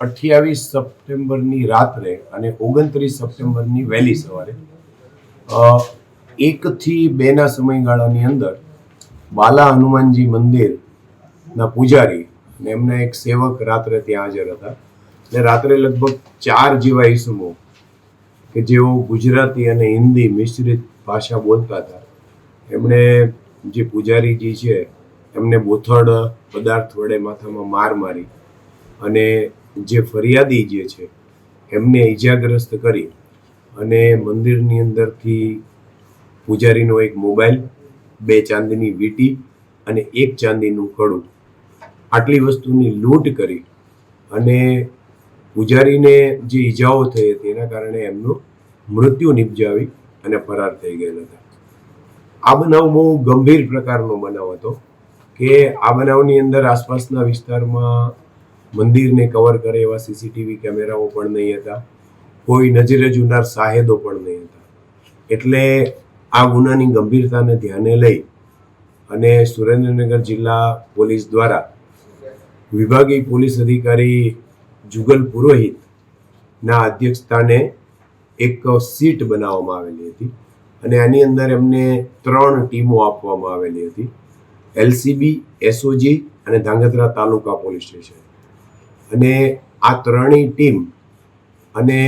અઠ્યાવીસ સપ્ટેમ્બરની રાત્રે અને ઓગણત્રીસ સપ્ટેમ્બરની વહેલી સવારે એકથી બેના સમયગાળાની અંદર બાલા હનુમાનજી મંદિરના પૂજારી અને એમના એક સેવક રાત્રે ત્યાં હાજર હતા. એટલે રાત્રે લગભગ ચાર જેવા ઈસમો કે જેઓ ગુજરાતી અને હિન્દી મિશ્રિત ભાષા બોલતા હતા. એમણે જે પૂજારીજી છે એમને બોથડ પદાર્થ વડે માથામાં માર મારી અને જે ફરિયાદી જે છે, એમને ઈજાગ્રસ્ત કરી અને મંદિરની અંદરથી પૂજારીનો એક મોબાઈલ, બે ચાંદીની વીંટી અને એક ચાંદીનું કડું આટલી વસ્તુની લૂંટ કરી અને પૂજારીને જે ઈજાઓ થઈ હતી એના કારણે એમનું મૃત્યુ નિપજાવી અને ફરાર થઈ ગયેલા હતા. આ બનાવ બહુ ગંભીર પ્રકારનો બનાવ હતો કે આ બનાવની અંદર આસપાસના વિસ્તારમાં મંદિરને કવર કરે એવા સીસીટીવી કેમેરાઓ પણ નહીં હતા. કોઈ નજરે જુનાર સાહેદો પણ નહીં હતા. એટલે આ ગુનાની ગંભીરતાને ધ્યાને લઈ અને સુરેન્દ્રનગર જિલ્લા પોલીસ દ્વારા વિભાગીય પોલીસ અધિકારી જુગલ પુરોહિતના અધ્યક્ષસ્થાને એક સીટ બનાવવામાં આવેલી હતી અને આની અંદર એમને ત્રણ ટીમો આપવામાં આવેલી હતી. એલસીબી, એસઓજી અને ધાંગધ્રા તાલુકા પોલીસ સ્ટેશન. અને આ ત્રણેય ટીમ અને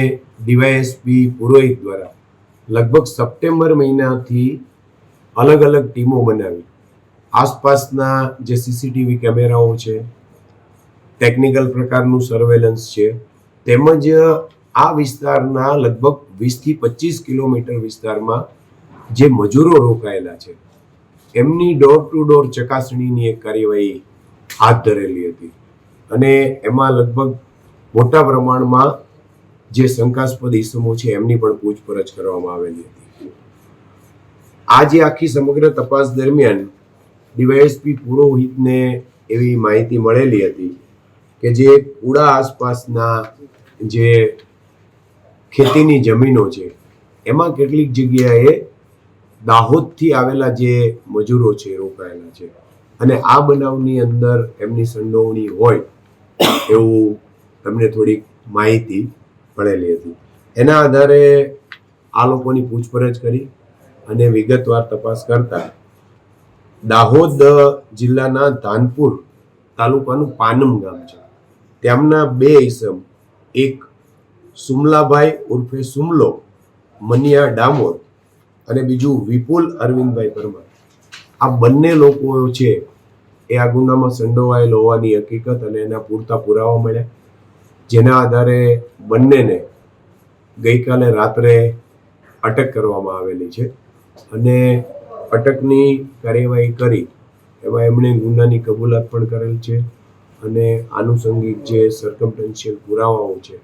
ડીવાયએસપી પુરોહિત દ્વારા લગભગ સપ્ટેમ્બર મહિનાથી અલગ અલગ ટીમો બનાવી. આસપાસના જે સીસીટીવી કેમેરાઓ છે, ટેકનિકલ પ્રકારનું સર્વેલન્સ છે, તેમજ આ વિસ્તારના લગભગ વીસથી પચીસ કિલોમીટર વિસ્તારમાં જે મજૂરો રોકાયેલા છે, એમની ડોર ટુ ડોર ચકાસણીની એક કાર્યવાહી હાથ ધરેલી હતી. અને એમાં લગભગ મોટા પ્રમાણમાં જે શંકાસ્પદ ઇસમો છે, એમની પણ પૂછપરછ કરવામાં આવેલી હતી. આ જે આખી સમગ્ર તપાસ દરમિયાન ડીવાયએસપી પુરોહિતને એવી માહિતી મળેલી હતી કે જે પુડા આસપાસના જે ખેતીની જમીનો છે, એમાં કેટલીક જગ્યાએ દાહોદથી આવેલા જે મજૂરો છે, રોકાયેલા છે. અને આ બનાવની અંદર એમની સંડોવણી હોય એવું તમને થોડીક માહિતી મળેલી હતી. એના આધારે આ લોકોની પૂછપરછ કરી અને વિગતવાર તપાસ કરતા દાહોદ જિલ્લાના ધાનપુર તાલુકાનું પાનમ ગામ છે. તેમના બે ઈસમ, એક સુમલાભાઈ ઉર્ફે સુમલો મનિયા ડામોર અને બીજું વિપુલ અરવિંદભાઈ પરમાર. આ બંને લોકો છે એ આ ગુનામાં સંડોવાયેલ હોવાની હકીકત અને એના પૂરતા પુરાવા મળ્યા. જેના આધારે બંનેને ગઈકાલે રાત્રે અટક કરવામાં આવેલી છે અને અટકની કાર્યવાહી કરી એમાં એમણે ગુનાની કબૂલાત પણ કરેલ છે અને આનુષંગિક જે સરકમટન્શિયલ પુરાવાઓ છે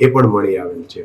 એ પણ મળી આવેલ છે.